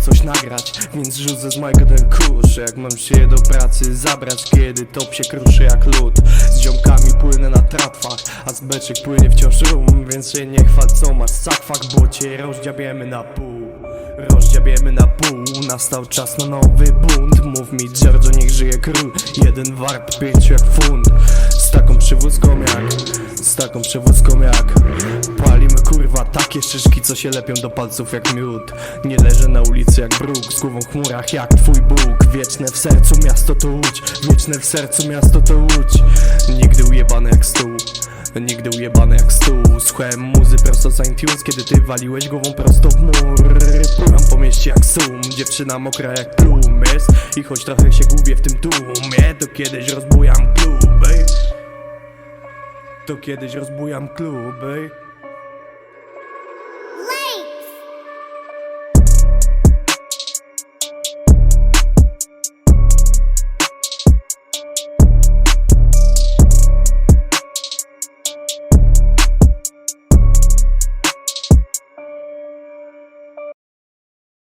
coś nagrać Więc rzucę z mojego ten kurz. Jak mam się do pracy zabrać Kiedy top się kruszy jak lód? Z ziomkami płynę na tratwach A z beczek płynie wciąż rum Więc się nie chwal co masz sakwak Bo cię rozdziabiemy na pół. Rozdziabiemy na pół Nastał czas na nowy bunt. Mów mi Giorgio niech żyje król. Jeden wart pięciu jak funt Z taką przywózką jak Z taką przywózką jak. Palimy kurwa takie szyszki co się lepią do palców jak miód. Nie leżę na ulicy jak bruk Z głową w chmurach jak twój Bóg. Wieczne w sercu miasto to łódź Wieczne w sercu miasto to łódź. Nigdy ujebane jak stół Nigdy ujebane jak stół. Słuchałem muzy prosto z iTunes Kiedy ty waliłeś głową prosto w mur. Pływam po mieście jak sum Dziewczyna mokra jak plumys I choć trochę się gubię w tym tłumie To kiedyś rozbujam kluby To kiedyś rozbujam kluby